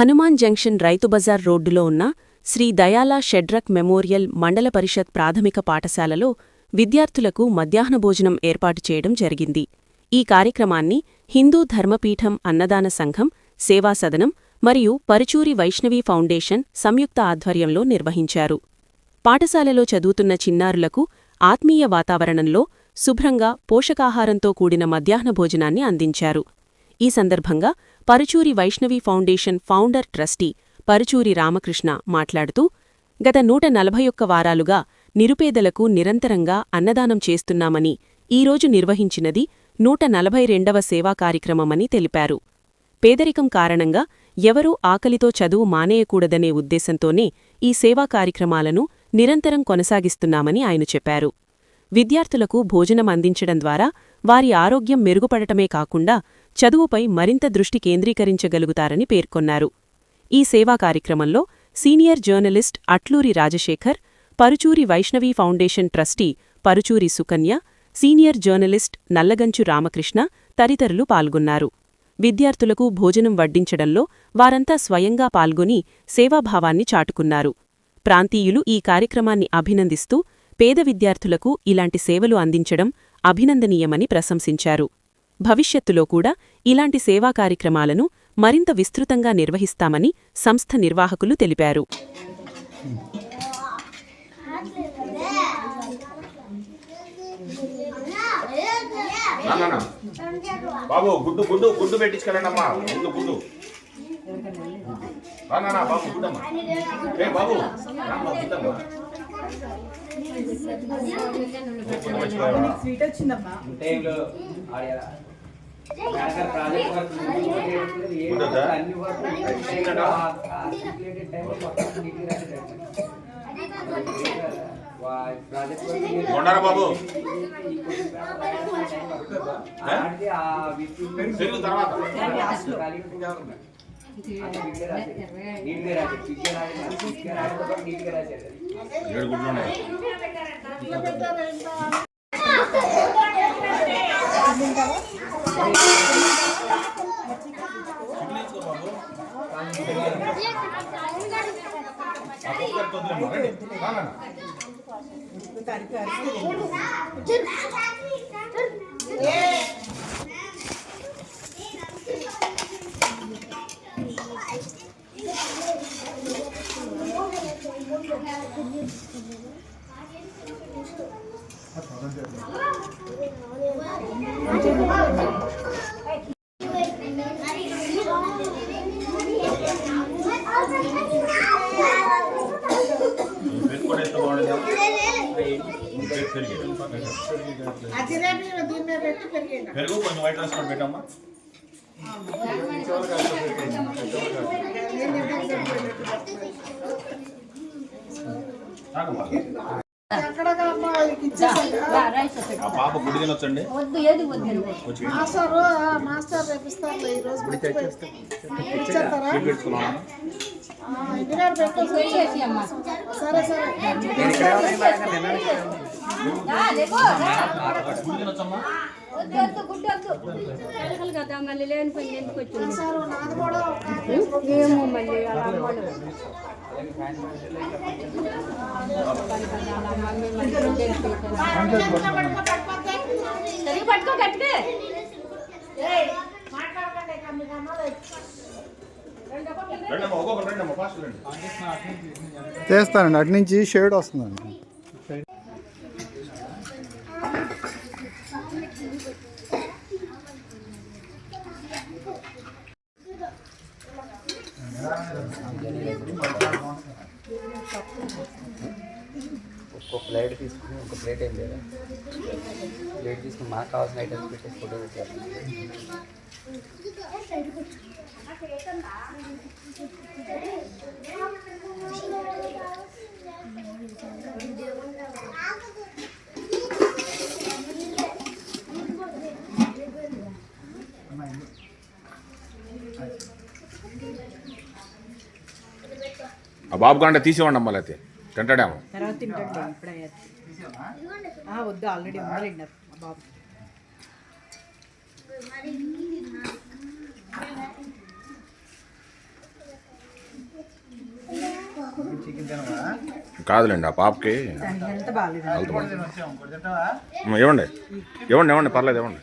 Hanuman junction Rythu Bazar రోడ్డులో ఉన్న Shri దయాలా షెడ్రక్ memorial మండల పరిషత్ ప్రాథమిక పాఠశాలలో విద్యార్థులకు మధ్యాహ్న భోజనం ఏర్పాటు చేయడం జరిగింది. ఈ కార్యక్రమాన్ని హిందూ ధర్మపీఠం అన్నదాన సంఘం సేవా సదనం మరియు పరుచూరి వైష్ణవీ ఫౌండేషన్ సంయుక్త ఆధ్వర్యంలో నిర్వహించారు. పాఠశాలలో చదువుతున్న చిన్నారులకు ఆత్మీయ వాతావరణంలో శుభ్రంగా పోషకాహారంతో కూడిన మధ్యాహ్న భోజనాన్ని అందించారు. ఈ సందర్భంగా Paruchuri Vaishnavi foundation founder trustee Paruchuri Ramakrishna మాట్లాడుతూ గత నూట నలభై ఒక్క వారాలుగా నిరుపేదలకు నిరంతరంగా అన్నదానం చేస్తున్నామని ఈరోజు నిర్వహించినది నూట నలభై రెండవ సేవా కార్యక్రమమని తెలిపారు. పేదరికం కారణంగా ఎవరూ ఆకలితో చదువు మానేయకూడదనే ఉద్దేశంతోనే ఈ సేవా కార్యక్రమాలను నిరంతరం కొనసాగిస్తున్నామని ఆయన చెప్పారు. విద్యార్థులకు భోజనం అందించడం ద్వారా వారి ఆరోగ్యం మెరుగుపడటమే కాకుండా చదువుపై మరింత దృష్టి కేంద్రీకరించగలుగుతారని పేర్కొన్నారు. ఈ సేవా కార్యక్రమంలో senior journalist Atluri Rajasekhar Paruchuri Vaishnavi foundation trustee Paruchuri Sukanya senior journalist Nallaganchu Ramakrishna తదితరులు పాల్గొన్నారు. విద్యార్థులకు భోజనం వడ్డించడంలో వారంతా స్వయంగా పాల్గొని సేవాభావాన్ని చాటుకున్నారు. ప్రాంతీయులు ఈ కార్యక్రమాన్ని అభినందిస్తూ పేద విద్యార్థులకు ఇలాంటి సేవలు అందించడం అభినందనీయమని ప్రశంసించారు. భవిష్యత్తులో కూడా ఇలాంటి సేవా కార్యక్రమాలను మరింత విస్తృతంగా నిర్వహిస్తామని సంస్థ నిర్వాహకులు తెలిపారు. బాబు గుడ్డు గుడ్డు గుడ్డు పెట్టించుకోలేనమ్మా. గుడ్డు గుడ్డు. నాన్న బాబు గుడ్డమ్మా ఏ బాబు రామ్మా, గుడ్డమ్మా? స్వీట్ వచ్చిందమ్మా టైంలో బాబు? తర్వాత. ఖాళీ ఉంటుంది. అంత నీట్గా రాసేది. నీట్గా రాసేది. నీట్గా రాసేది. నీట్గా రాసేది. ఒకటి నీట్గా రాసేది. ఏడు గుడ్లు ఉన్నాయి ఆ కుక్కర్ పెరుగు కొంచెం వైట్ రైస్ కూడా పెట్టమ్మా తాగమ్మా. పాప గుడి తినొచ్చండి వద్దు ఏది వద్దు మాస్టర్ రేపిస్తారు ఈ రోజు సరే సరే. కదా మళ్ళీ లేని పని ఎందుకు వచ్చింది? ఏమో మళ్ళీ అలా పట్టుకో గట్టిగా. చేస్తానండి అటు నుంచి షేడ్ వస్తుందండి. ఒక్కో ప్లేట్ తీసుకుని ఒక ప్లేట్ ఏం లేదా ప్లేట్ తీసుకుని మాకు కావాల్సిన ఐటమ్స్ పెట్టేసి ఫోటో పెట్టారు ఆ బాబు కంటే తీసేవాడి అమ్మా లేకపోతే. తింటాడేమో తర్వాత తింటాడు ఇప్పుడే ఆ, వద్దు ఆల్రెడీ ఉన్నారండి బాబు. కాదులేండి ఆ పాపకి ఇవ్వండి. ఇవ్వండి ఇవ్వండి పర్లేదు ఇవ్వండి.